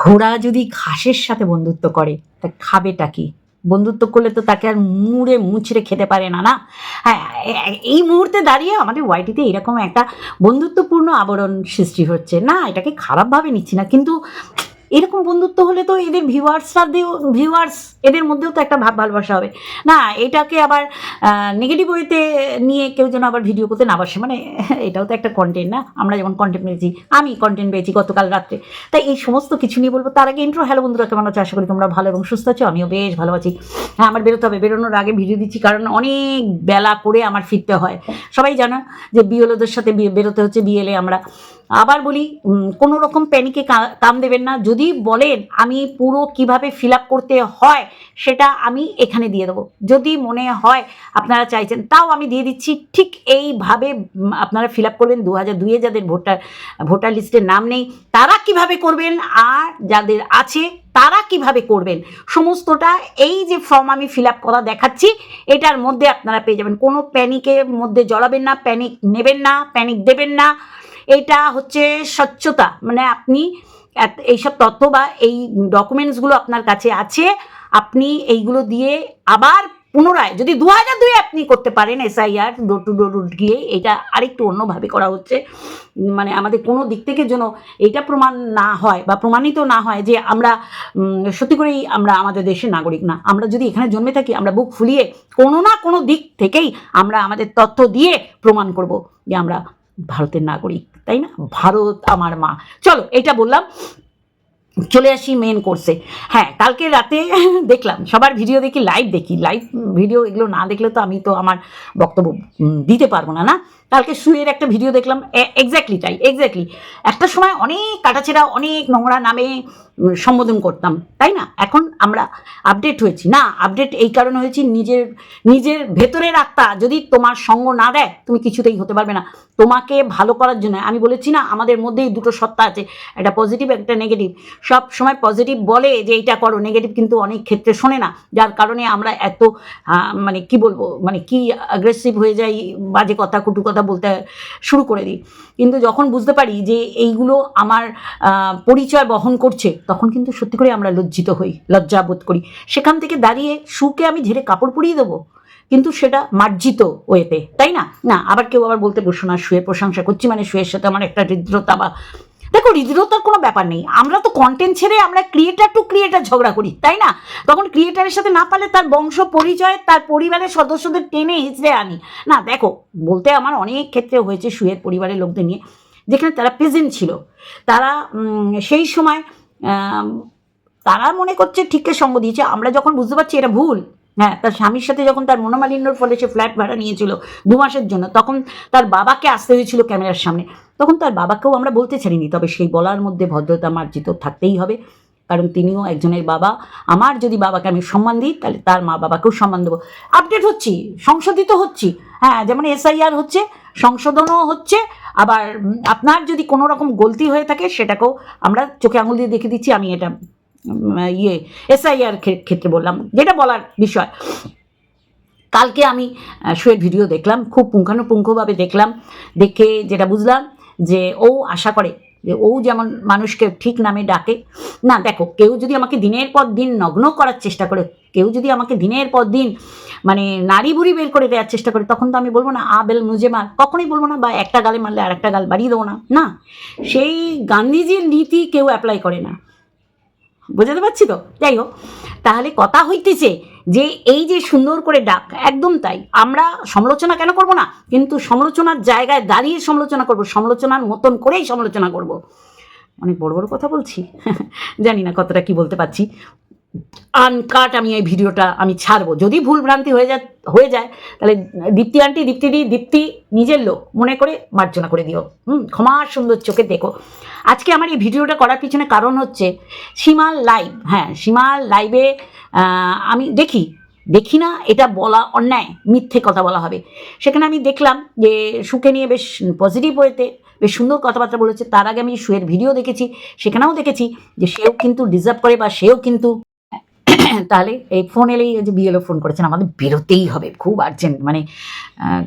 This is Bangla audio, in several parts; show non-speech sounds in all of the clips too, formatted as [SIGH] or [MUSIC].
ঘোড়া যদি ঘাসের সাথে বন্ধুত্ব করে, তা খাবেটা কি? বন্ধুত্ব করলে তো তাকে আর মুড়ে মুছড়ে খেতে পারে না না? হ্যাঁ এই মুহূর্তে দাঁড়িয়ে আমাদের ওয়াইটিতে এরকম একটা বন্ধুত্বপূর্ণ আবরণ সৃষ্টি হচ্ছে। না, এটাকে খারাপভাবে নিচ্ছি না, কিন্তু এরকম বন্ধুত্ব হলে তো এদের ভিউয়ার্সরা ভিউয়ার্স এদের মধ্যেও তো একটা ভাব ভালোবাসা হবে। না, এটাকে আবার নেগেটিভ ওয়েতে নিয়ে কেউ যেন আবার ভিডিও করতে না বসে মানে [LAUGHS] এটাও তো একটা কন্টেন্ট না? আমরা যেমন কন্টেন্ট পেয়েছি, আমি কন্টেন্ট পেয়েছি গতকাল রাত্রে। তাই এই সমস্ত কিছু নিয়ে বলব, তার আগে ইন্ট্রো হ্যালো বন্ধুরা, কেমন আশা করি তোমরা ভালো এবং সুস্থ আছো, আমিও বেশ ভালো আছি। হ্যাঁ আমার বেরোতে হবে, বেরোনোর আগে ভিডিও দিচ্ছি, কারণ অনেক বেলা করে আমার ফিরতে হয়। সবাই জানো যে বিএলওদের সাথে বেরোতে হচ্ছে বিএলএ আমরা। আবার বলি কোনো রকম প্যানিকে কাম দেবেন না। যদি বলেন আমি পুরো কীভাবে ফিল করতে হয় সেটা আমি এখানে দিয়ে দেবো। যদি মনে হয় আপনারা চাইছেন, তাও আমি দিয়ে দিচ্ছি। ঠিক এইভাবে আপনারা ফিল করবেন। দু হাজার দুইয়ে যাদের ভোটার ভোটার লিস্টের নাম নেই, তারা কীভাবে করবেন? আর যাদের আছে, তারা কীভাবে করবেন? সমস্তটা এই যে ফর্ম আমি ফিল করা দেখাচ্ছি, এটার মধ্যে আপনারা পেয়ে যাবেন। কোনো প্যানিকের মধ্যে জড়াবেন না, প্যানিক নেবেন না, প্যানিক দেবেন না। এটা হচ্ছে স্বচ্ছতা। মানে আপনি এইসব তথ্য বা এই ডকুমেন্টসগুলো আপনার কাছে আছে, আপনি এইগুলো দিয়ে আবার পুনরায়, যদি দু হাজার দুই আপনি করতে পারেন এসআইআর ডোর টু ডোর গিয়ে, এটা আরেকটু অন্যভাবে করা হচ্ছে। মানে আমাদের কোনো দিক থেকে যেন এইটা প্রমাণ না হয় বা প্রমাণিত না হয় যে আমরা সত্যি করেই আমরা আমাদের দেশের নাগরিক না। আমরা যদি এখানে জন্মে থাকি, আমরা বুক ফুলিয়ে কোনো না কোনো দিক থেকেই আমরা আমাদের তথ্য দিয়ে প্রমাণ করব যে আমরা ভারতের নাগরিক, তাই না? ভারত আমার মা। চলো, এটা বললাম। চলে আসি মেন কোর্সে হ্যাঁ কালকে রাতে [LAUGHS] দেখলাম, সবার ভিডিও দেখি লাইভ দেখি। লাইভ ভিডিও এগুলো না দেখলে তো আমি তো আমার বক্তব্য দিতে পারব না না? কালকে শুয়ের একটা ভিডিও দেখলাম। এক্স্যাক্টলি তাই এক্স্যাক্টলি একটা সময় অনেক কাটাছেড়া, অনেক নোংরা নামে সম্বোধন করতাম, তাই না? এখন আমরা আপডেট হয়েছি। না আপডেট এই কারণে হয়েছি, নিজের নিজের ভেতরের আত্মা যদি তোমার সঙ্গ না দেয়, তুমি কিছুতেই হতে পারবে না। তোমাকে ভালো করার জন্য, আমি বলেছি না, আমাদের মধ্যেই দুটো সত্তা আছে, একটা পজিটিভ একটা নেগেটিভ সব সময় পজিটিভ বলে যে, এইটা করো। নেগেটিভ কিন্তু অনেক ক্ষেত্রে শোনে না। যার কারণে আমরা এত মানে কি বলব মানে কি অ্যাগ্রেসিভ হয়ে যাই, বাজে কথা, কুটু কথা বলতে শুরু করে দিই। কিন্তু যখন বুঝতে পারি যে এইগুলো আমার পরিচয় বহন করছে, তখন কিন্তু সত্যি করে আমরা লজ্জিত হই, লজ্জা বোধ করি। সেখান থেকে দাঁড়িয়ে শুকে আমি ঝেড়ে কাপড় পরিয়ে দেবো, কিন্তু সেটা মার্জিত ওয়েতে, তাই না? না, আবার কেউ আবার বলতে বসো না, শুয়ে প্রশংসা করছি মানে শুয়ের সাথে আমার একটা হৃদ্রতা বা দেখো হৃদ্রতার কোনো ব্যাপার নেই। আমরা তো কন্টেন্ট ছেড়ে আমরা ক্রিয়েটার টু ক্রিয়েটার ঝগড়া করি, তাই না? তখন ক্রিয়েটারের সাথে না পারলে তার বংশ পরিচয়, তার পরিবারের সদস্যদের টেনে হিচড়ে আনি। না, দেখো, বলতে আমার অনেক ক্ষেত্রে হয়েছে শুয়ের পরিবারের লোকদের নিয়ে, যেখানে তারা প্রেজেন্ট ছিল। তারা সেই সময় তারা মনে করছে ঠিককে সঙ্গ দিয়েছে। আমরা যখন বুঝতে পারছি এটা ভুল হ্যাঁ তার স্বামীর সাথে যখন তার মনোমালিন্যর ফলে সে ফ্ল্যাট ভাড়া নিয়েছিল দু মাসের জন্য, তখন তার বাবাকে আসতে হয়েছিল ক্যামেরার সামনে। তখন তার বাবাকেও আমরা বলতে ছাড়িনি তবে সেই বলার মধ্যে ভদ্রতা মার্জিত থাকতেই হবে। কারণ তিনিও একজনের বাবা। আমার যদি বাবাকে আমি সম্মান দিই, তাহলে তার মা বাবাকেও সম্মান দেবো। আপডেট হচ্ছি, সংশোধিত হচ্ছি। হ্যাঁ যেমন এসআইআর হচ্ছে, সংশোধনও হচ্ছে। আবার আপনার যদি কোনো রকম গলতি হয়ে থাকে, সেটাকেও আমরা চোখে আঙুল দিয়ে দেখে দিচ্ছি, আমি এটা ইয়ে এসআইআর ক্ষেত্রে বললাম। যেটা বলার বিষয়। কালকে আমি শুয়ের ভিডিও দেখলাম, খুব পুঙ্খানুপুঙ্খভাবে দেখলাম, দেখে যেটা বুঝলাম যে ও আশা করে যে ও যেমন মানুষকে ঠিক নামে ডাকে। না, দেখো, কেউ যদি আমাকে দিনের পর দিন নগ্ন করার চেষ্টা করে, কেউ যদি আমাকে দিনের পর দিন মানে নারী বুড়ি বের করে দেওয়ার চেষ্টা করে, তখন তো আমি বলব না, আ, বেল মুজে মার কখনোই বলব না, বা একটা গালে মারলে আর একটা গাল বাড়িয়ে দেবো না। না, সেই গান্ধীজির নীতি কেউ অ্যাপ্লাই করে না। বোঝাতে পারছি তো? যাই হোক, তাহলে কথা হইতেছে যে এই যে সুন্দর করে ডাক, একদম তাই। আমরা সমালোচনা কেন করব না? কিন্তু সমালোচনার জায়গায় দাঁড়িয়ে সমালোচনা করব, সমালোচনার মতন করেই সমালোচনা করব। অনেক বড় বড় কথা বলছি। [LAUGHS] জানি না কতটা কি বলতে পারছি। আনকাট আমি এই ভিডিওটা আমি ছাড়বো। যদি ভুল ভ্রান্তি হয়ে যায় হয়ে যায়, তাহলে দীপ্তি আন্টি, দীপ্তি দি, দীপ্তি নিজের লোক, মনে করে মার্জনা করে দিও। হুম ক্ষমার সুন্দর চোখে দেখো। আজকে আমার এই ভিডিওটা করার পিছনে কারণ হচ্ছে সীমাল লাইভ হ্যাঁ সীমাল লাইভে আমি দেখি দেখি না, এটা বলা অন্যায়, মিথ্যে কথা বলা হবে। সেখানে আমি দেখলাম যে সুকে নিয়ে বেশ পজিটিভ ওয়েতে বেশ সুন্দর কথাবার্তা বলেছে। তার আগে আমি শুয়ের ভিডিও দেখেছি, সেখানেও দেখেছি যে সেও কিন্তু ডিজার্ভ করে বা সেও কিন্তু তাহলে এই ফোন এলেই যে বিএলও ফোন করেছেন, আমাদের বেরোতেই হবে, খুব আর্জেন্ট মানে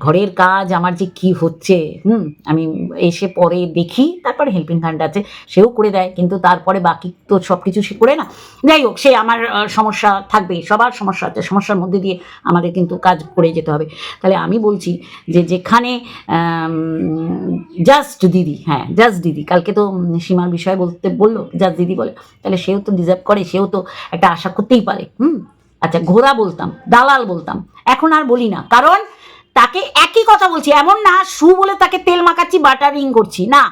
ঘরের কাজ, আমার যে কি হচ্ছে, হুম, আমি এসে পরে দেখি, তারপরে হেল্পিং হ্যান্ড আছে, সেও করে দেয়, কিন্তু তারপরে বাকি তো সব কিছু সে করে না। যাই হোক, সে আমার সমস্যা থাকবে, সবার সমস্যা আছে, সমস্যার মধ্যে দিয়ে আমাদের কিন্তু কাজ করে যেতে হবে। তাহলে আমি বলছি যে যেখানে জাস্ট দিদি হ্যাঁ জাস্ট দিদি, কালকে তো সীমার বিষয়ে বলতে বলল জাস্ট দিদি বলে, তাহলে সেও তো ডিজার্ভ করে, সেও তো একটা আশা করতেই পারে। হুম? আচ্ছা ঘোড়া বলতাম, দালাল বলতাম। এখন আর বলি না, কারণ তাকে একই কথা বলছি, এমন না শু বলে তাকে তেল মাখাচ্ছি, বাটারিং করছি, না।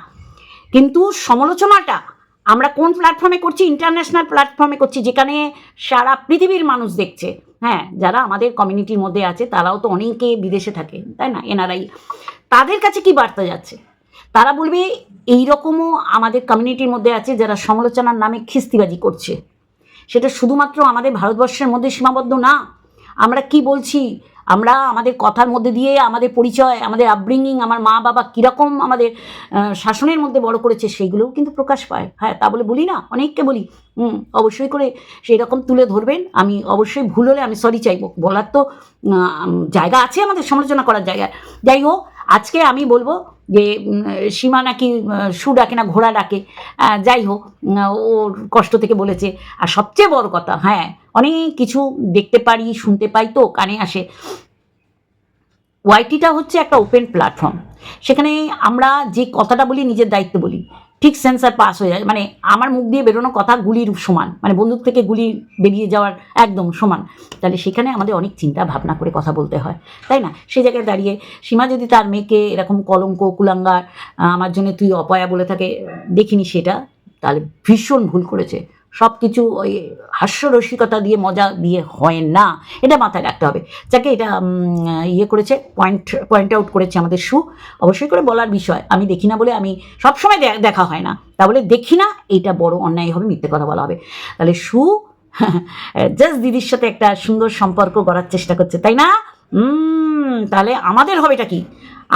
কিন্তু সমালোচনাটা আমরা কোন প্ল্যাটফর্মে করছি? ইন্টারন্যাশনাল প্ল্যাটফর্মে করছি, যেখানে সারা পৃথিবীর মানুষ দেখছে। হ্যাঁ যারা আমাদের কমিউনিটির মধ্যে আছে, তারাও তো অনেকে বিদেশে থাকে, তাই না? এনআরআই তাদের কাছে কি বার্তা যাচ্ছে? তারা বলবে, এইরকমও আমাদের কমিউনিটির মধ্যে আছে, যারা সমালোচনার নামে খিস্তিবাজি করছে। সেটা শুধুমাত্র আমাদের ভারতবর্ষের মধ্যে সীমাবদ্ধ না। আমরা কি বলছি? আমরা আমাদের কথার মধ্যে দিয়ে, আমাদের পরিচয়, আমাদের আপব্রিঙ্গিং আমার মা বাবা কীরকম আমাদের শাসনের মধ্যে বড় করেছে সেইগুলোও কিন্তু প্রকাশ পায়। হ্যাঁ তা বলে বলি না, অনেককে বলি। হুম, অবশ্যই করে সেই রকম তুলে ধরবেন। আমি অবশ্যই ভুল হলে আমি সরি চাইব। বলার তো জায়গা আছে আমাদের, সমালোচনা করার জায়গা যাই হোক, আজকে আমি বলব যে সীমা নাকি সু ডাকে না, ঘোড়া ডাকে যাই হোক ওর কষ্ট থেকে বলেছে। আর সবচেয়ে বড় কথা হ্যাঁ অনেক কিছু দেখতে পারি, শুনতে পাই তো, কানে আসে। ওয়াইটিটা হচ্ছে একটা ওপেন প্ল্যাটফর্ম সেখানে আমরা যে কথাটা বলি, নিজের দায়িত্ব বলি। ঠিক সেন্সার পাস হয়ে যায়। মানে আমার মুখ দিয়ে বেরোনো কথা গুলির সমান। মানে বন্দুক থেকে গুলি বেরিয়ে যাওয়ার একদম সমান। তাহলে সেখানে আমাদের অনেক চিন্তা ভাবনা করে কথা বলতে হয়। তাই না? সে জায়গায় দাঁড়িয়ে সীমা যদি তার মেয়েকে এরকম কলঙ্ক, কুলাঙ্গার আমার জন্য তুই অপয়া বলে থাকে, দেখিনি সেটা, তাহলে ভীষণ ভুল করেছে। সব কিছু ওই হাস্যরসিকতা দিয়ে মজা দিয়ে হয় না, এটা মাথায় রাখতে হবে। যাকে এটা ইয়ে করেছে পয়েন্ট পয়েন্ট আউট করেছে আমাদের সু, অবশ্যই করে বলার বিষয়। আমি দেখি না বলে আমি সবসময় দেখা হয় না। তা বলে দেখি না, এইটা বড় অন্যায় হবে, মিথ্যে কথা বলা হবে। তাহলে সু [LAUGHS] জাস্ট দিদির সাথে একটা সুন্দর সম্পর্ক করার চেষ্টা করছে, তাই না? তাহলে আমাদের হবেটা কি?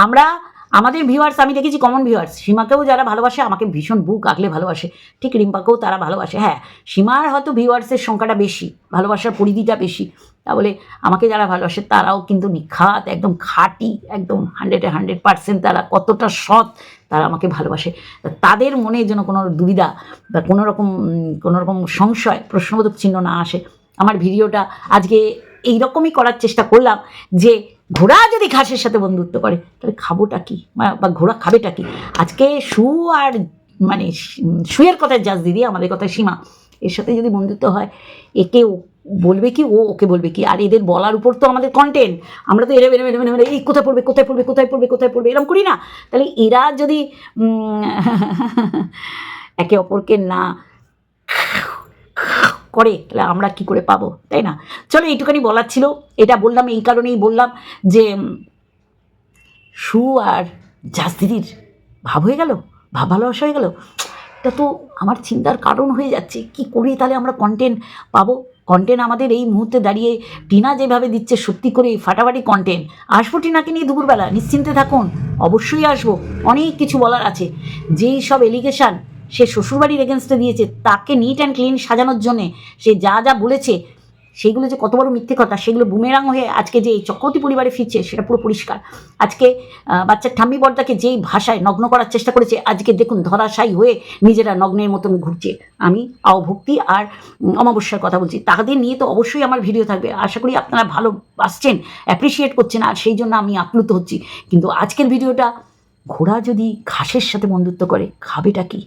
আমরা আমাদের ভিউয়ার্স আমি দেখেছি কমন ভিউয়ার্স সীমাকেও যারা ভালোবাসে, আমাকে ভীষণ বুক আগলে ভালোবাসে। ঠিক রিম্পাকেও তারা ভালোবাসে। হ্যাঁ সীমার হয়তো ভিউয়ার্সের সংখ্যাটা বেশি, ভালোবাসার পরিধিটা বেশি। তা বলে আমাকে যারা ভালোবাসে, তারাও কিন্তু নিখাত, একদম খাঁটি, একদম হান্ড্রেডে হান্ড্রেড পার্সেন্ট তারা কতটা সৎ, তারা আমাকে ভালোবাসে। তাদের মনে যেন কোনো দুবিধা বা কোনো রকম কোনো রকম সংশয়, প্রশ্নবোধক চিহ্ন না আসে। আমার ভিডিওটা আজকে এইরকমই করার চেষ্টা করলাম যে ঘোড়া যদি ঘাসের সাথে বন্ধুত্ব করে, তাহলে খাবোটা কি? বা- ঘোড়া খাবেটা কি? আজকে সু আর মানে শুয়ের কথায় জাজ দিদি, আমাদের কথায় সীমা, এর সাথে যদি বন্ধুত্ব হয়, একে ও বলবে কি, ও ওকে বলবে কি? আর এদের বলার উপর তো আমাদের কন্টেন্ট আমরা তো এরা বেরো বেরো বেরো এই কোথায় পড়বে কোথায় পড়বে কোথায় পড়বে কোথায় পড়বে এরকম করি না। তাহলে এরা যদি [LAUGHS] একে অপরকে না করে, তাহলে আমরা কি করে পাবো, তাই না? চলো এইটুখানি বলার ছিল, এটা বললাম, এই কারণেই বললাম যে সু আর জাস দিদির ভাব হয়ে গেল? ভাব ভালোবাসা হয়ে গেল? এটা তো আমার চিন্তার কারণ হয়ে যাচ্ছে, কি করি তাহলে আমরা কন্টেন্ট পাবো? কন্টেন্ট আমাদের এই মুহূর্তে দাঁড়িয়ে টিনা যেভাবে দিচ্ছে, সত্যি করে ফাটাফাটি কন্টেন্ট আসব টিনাকে নিয়ে দুপুরবেলা, নিশ্চিন্তে থাকুন, অবশ্যই আসব, অনেক কিছু বলার আছে। যেই সব এলিগেশন সে শ্বশুরবাড়ির এগেনস্টে দিয়েছে, তাকে নিট অ্যান্ড ক্লিন সাজানোর জন্যে সে যা যা বলেছে সেগুলো যে কত বড় মিথ্যে কথা, সেগুলো বুমেরাং হয়ে আজকে যে এই চক্রবর্তী পরিবারে ফিরছে, সেটা পুরো পরিষ্কার। আজকে বাচ্চার ঠাম্মি বর্দাকে যেই ভাষায় নগ্ন করার চেষ্টা করেছে, আজকে দেখুন ধরাশায়ী হয়ে নিজেরা নগ্নের মতন ঘুরছে। আমি আওভক্তি আর অমাবস্যার কথা বলছি। তাদের নিয়ে তো অবশ্যই আমার ভিডিও থাকবে। আশা করি আপনারা ভালো আসছেন অ্যাপ্রিসিয়েট করছেন, আর সেই জন্য আমি আপ্লুত হচ্ছি। কিন্তু আজকের ভিডিওটা ঘোড়া যদি ঘাসের সাথে বন্ধুত্ব করে, খাবেটা কি?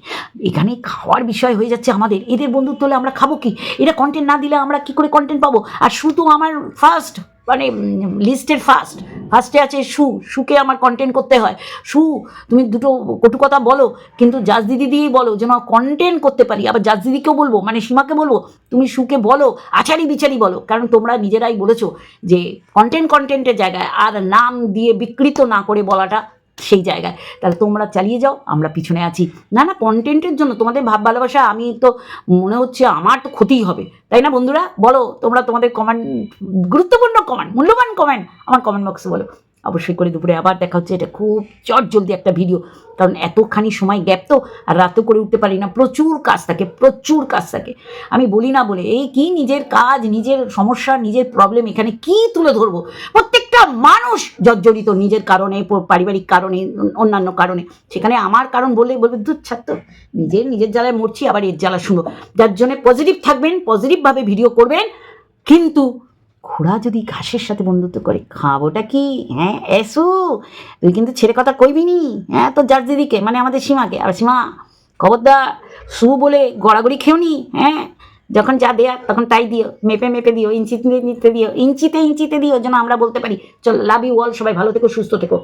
এখানে খাওয়ার বিষয় হয়ে যাচ্ছে আমাদের। এদের বন্ধুত্ব হলে আমরা খাব কি? এটা কন্টেন্ট না দিলে আমরা কি করে কন্টেন্ট পাবো? আর শুধু আমার ফার্স্ট মানে লিস্টের ফার্স্ট ফার্স্টে আছে শু শুকে আমার কন্টেন্ট করতে হয়। সু, তুমি দুটো কটু কথা বলো, কিন্তু জাজ দিদি বলো যেন কন্টেন্ট করতে পারি। আবার জাজ দিদিকেও বলব মানে সীমাকে বলব, তুমি শুকে বলো আচারি বিচারি বলো। কারণ তোমরা নিজেরাই বলেছ যে কন্টেন্ট কন্টেন্টের জায়গায়, আর নাম দিয়ে বিকৃত না করে বলাটা সেই জায়গায়। তাহলে তোমরা চালিয়ে যাও, আমরা পিছনে আছি। না না কন্টেন্টের জন্য তোমাদের ভাব ভালোবাসা, আমি তো মনে হচ্ছে আমার তো ক্ষতিই হবে। তাই না বন্ধুরা? বলো, তোমরা তোমাদের কমেন্ট গুরুত্বপূর্ণ কমেন্ট মূল্যবান কমেন্ট আমার কমেন্ট বক্সে বলো। অবশ্যই করে দুপুরে আবার দেখা হচ্ছে। এটা খুব চট জলদি একটা ভিডিও কারণ এতখানি সময় গ্যাপ তো, আর রাতও করে উঠতে পারি না। প্রচুর কাজ থাকে, প্রচুর কাজ থাকে। আমি বলি না বলে, এই কি নিজের কাজ, নিজের সমস্যা, নিজের প্রবলেম এখানে কি তুলে ধরবো? প্রত্যেকটা মানুষ জর্জরিত নিজের কারণে পারিবারিক কারণে, অন্যান্য কারণে। সেখানে আমার কারণ বললে বলবে ছাড় তো নিজের নিজের জ্বালায় মরছি, আবার এর জ্বালা শুনো যার জন্য পজিটিভ থাকবেন পজিটিভভাবে ভিডিও করবেন। কিন্তু ঘোড়া যদি ঘাসের সাথে বন্ধুত্ব করে, খাবোটা কি? হ্যাঁ এসু। তুই কিন্তু ছেড়ে কথা কইবি নি। হ্যাঁ তো যার দিদিকে মানে আমাদের সীমাকে। আর সীমা, খবরদার সু বলে গড়াগড়ি খেও নি। হ্যাঁ যখন যা দেয়া তখন তাই দিও, মেপে মেপে দিও, ইঞ্চিতে নিতে দিও, ইঞ্চিতে ইঞ্চিতে দিও, যেন আমরা বলতে পারি, চল লাভ ইউ অল সবাই ভালো থেকো, সুস্থ থেকো।